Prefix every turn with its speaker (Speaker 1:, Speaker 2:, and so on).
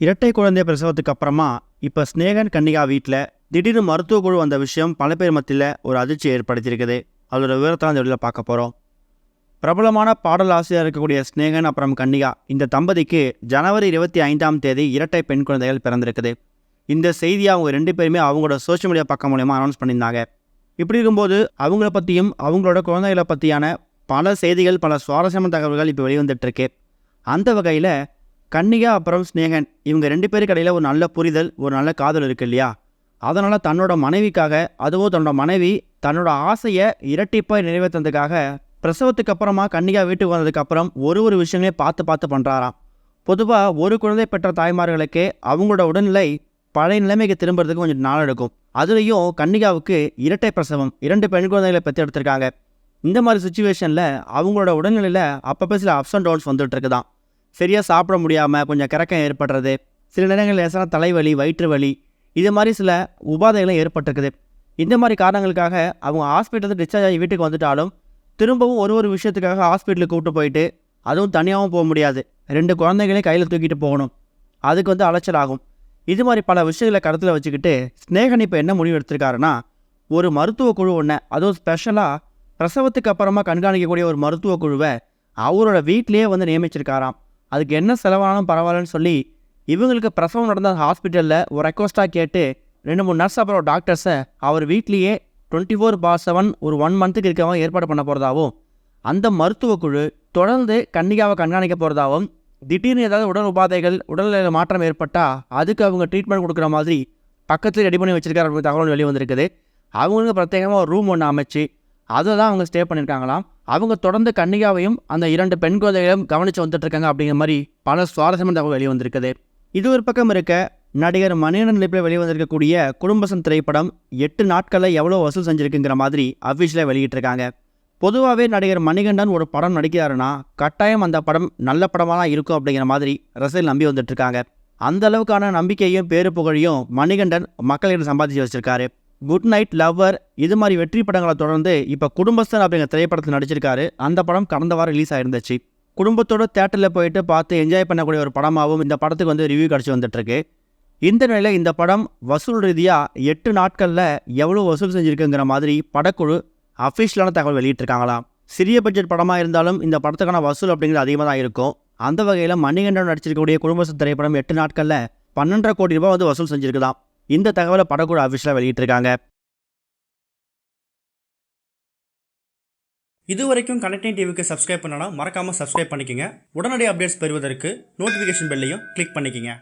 Speaker 1: இரட்டை குழந்தை பிரசவத்துக்கு அப்புறமா இப்போ ஸ்னேகன் கன்னிகா வீட்டில் திடீர்னு மருத்துவ குழு வந்த விஷயம் பல பேர் மத்தியில் ஒரு அதிர்ச்சி ஏற்படுத்தியிருக்குது. அதோட விவரத்தை அந்த வெளியில் பார்க்க போகிறோம் பிரபலமான பாடல் ஆசிரியர் இருக்கக்கூடிய ஸ்னேகன் அப்புறம் கன்னிகா இந்த தம்பதிக்கு ஜனவரி இருபத்தி ஐந்தாம் தேதி இரட்டை பெண் குழந்தைகள் பிறந்திருக்குது. இந்த செய்தியை அவங்க ரெண்டு பேருமே அவங்களோட சோஷியல் மீடியா பக்கம் மூலயமா அனௌன்ஸ் பண்ணியிருந்தாங்க. இப்படி இருக்கும்போது அவங்கள பற்றியும் அவங்களோட குழந்தைகளை பற்றியான பல செய்திகள் பல சுவாரஸ்யமான தகவல்கள் இப்போ வெளிவந்துட்டுருக்கு அந்த வகையில் கன்னிகா அப்புறம் ஸ்னேகன் இவங்க ரெண்டு பேருக்கு கடையில் ஒரு நல்ல புரிதல் ஒரு நல்ல காதல் இருக்கு இல்லையா? அதனால் தன்னோட மனைவிக்காக அதுவும் தன்னோட மனைவி தன்னோட ஆசையை இரட்டிப்பாக நிறைவேற்றினதுக்காக பிரசவத்துக்கு அப்புறமா கன்னிகா வீட்டுக்கு வந்ததுக்கப்புறம் ஒரு ஒரு விஷயங்களையும் பார்த்து பார்த்து பண்ணுறாராம் பொதுவாக ஒரு குழந்தை பெற்ற தாய்மார்களுக்கு அவங்களோட உடல்நிலை பழைய நிலைமைக்கு திரும்புறதுக்கு கொஞ்சம் நாள் எடுக்கும். அதுலேயும் கன்னிகாவுக்கு இரட்டை பிரசவம் இரண்டு பெண் குழந்தைகளை பெற்று எடுத்திருக்காங்க. இந்த மாதிரி சுச்சுவேஷனில் அவங்களோட உடல்நிலையில் அப்பப்போ சில அப்ஸ் அண்ட் டவுன்ஸ் வந்துட்டு இருக்குதான் சரியாக சாப்பிட முடியாமல் கொஞ்சம் கிறக்கம் ஏற்படுறது சில நேரங்களில் லேசான தலைவலி வயிற்று வலி இது மாதிரி சில உபாதைகளும் ஏற்பட்டிருக்குது. இந்த மாதிரி காரணங்களுக்காக அவங்க ஹாஸ்பிட்டலுக்கு டிஸ்சார்ஜ் ஆகி வீட்டுக்கு வந்துட்டாலும் திரும்பவும் ஒரு ஒரு விஷயத்துக்காக ஹாஸ்பிட்டலுக்கு கூப்பிட்டு போயிட்டு அதுவும் தனியாகவும் போக முடியாது. ரெண்டு குழந்தைகளையும் கையில் தூக்கிட்டு போகணும். அதுக்கு வந்து அலைச்சல் ஆகும். இது மாதிரி பல விஷயங்களை கருத்தில் வச்சுக்கிட்டு ஸ்னேகன் இப்போ என்ன முடிவு எடுத்திருக்காருன்னா ஒரு மருத்துவ குழு ஒன்று அதுவும் ஸ்பெஷலாக பிரசவத்துக்கு அப்புறமா கண்காணிக்கக்கூடிய ஒரு மருத்துவ குழுவை அவரோட வீட்டிலேயே வந்து நியமிச்சிருக்காராம். அதுக்கு என்ன செலவானாலும் பரவாயில்லன்னு சொல்லி இவங்களுக்கு பிரசவம் நடந்த ஹாஸ்பிட்டலில் ஒரு ரெக்வஸ்ட்டாக கேட்டு ரெண்டு மூணு நர்ஸ் அப்புறம் டாக்டர்ஸை அவர் வீட்லேயே டுவெண்ட்டி ஃபோர் பார் செவன் ஒரு ஒன் மந்த்துக்கு இருக்கவங்க ஏற்பாடு பண்ண போகிறதாவும் அந்த மருத்துவ குழு தொடர்ந்து கன்னிகாவை கண்காணிக்க போகிறதாவும் திடீர்னு ஏதாவது உடல் உபாதைகள் உடல்நிலை மாற்றம் ஏற்பட்டால் அதுக்கு அவங்க ட்ரீட்மெண்ட் கொடுக்குற மாதிரி பக்கத்தில் ரெடி பண்ணி வச்சுருக்காரு அப்படி தகவல் வெளியே வந்திருக்குது அவங்களுக்கு பிரத்யேகமாக ஒரு ரூம் ஒன்று அமைச்சு அதை தான் அவங்க ஸ்டே பண்ணியிருக்காங்களாம் அவங்க தொடர்ந்து கன்னிகாவையும் அந்த இரண்டு பெண் குழந்தைகளையும் கவனித்து வந்துட்டு இருக்காங்க அப்படிங்கிற மாதிரி பல சுவாரஸ்யமான தகவல் வெளிவந்திருக்குது. இது ஒரு பக்கம் இருக்க நடிகர் மணிகண்டன் நடிப்பில் வெளிவந்திருக்கக்கூடிய குடும்பசன் திரைப்படம் எட்டு நாட்களில் எவ்வளோ வசூல் செஞ்சுருக்குங்கிற மாதிரி அஃபிஷியலாக வெளியிட்டிருக்காங்க. பொதுவாகவே நடிகர் மணிகண்டன் ஒரு படம் நடிக்கிறாருன்னா கட்டாயம் அந்த படம் நல்ல படமாக தான் இருக்கும் அப்படிங்கிற மாதிரி ரசிகர்கள் நம்பி வந்துட்டுருக்காங்க. அந்த அளவுக்கான நம்பிக்கையும் பேரு புகழையும் மணிகண்டன் மக்களிடம் சம்பாதிச்சு வச்சிருக்காரு. குட் நைட் லவ்வர் இது மாதிரி வெற்றி படங்களை தொடர்ந்து இப்போ குடும்பஸ்தன் அப்படிங்கிற திரைப்படத்தில் நடிச்சிருக்காரு. அந்த படம் கடந்த வாரம் ரிலீஸ் ஆயிருந்துச்சு. குடும்பத்தோட தேட்டரில் போயிட்டு பார்த்து என்ஜாய் பண்ணக்கூடிய ஒரு படமாகவும் இந்த படத்துக்கு வந்து ரிவ்யூ கிடச்சி வந்துட்டுருக்கு. இந்த நிலையில் இந்த படம் வசூல் ரீதியாக எட்டு நாட்களில் எவ்வளோ வசூல் செஞ்சுருக்குங்கிற மாதிரி படக்குழு அஃபிஷியலான தகவல் வெளியிட்டிருக்காங்களாம். சிறிய பட்ஜெட் படமாக இருந்தாலும் இந்த படத்துக்கான வசூல் அப்படிங்கிறது அதிகமாக தான் இருக்கும். அந்த வகையில் மணிகண்டன் நடிச்சிருக்கக்கூடிய குடும்பஸ்த திரைப்படம் எட்டு நாட்களில் பன்னெண்டரை கோடி ரூபாய் வந்து வசூல் செஞ்சுருக்குதான் இந்த தகவலை படக்குழு ஆஃபீஸில் வெளியிட்டிருக்காங்க.
Speaker 2: இது வரைக்கும் கனெக்டிங் டிவிக்கு சப்ஸ்கிரைப் பண்ணனா மறக்காமல் சப்ஸ்கிரைப் பண்ணிக்கங்க. உடனடி அப்டேட்ஸ் பெறுவதற்கு நோட்டிஃபிகேஷன் பெல்லையும் கிளிக் பண்ணிக்கங்க.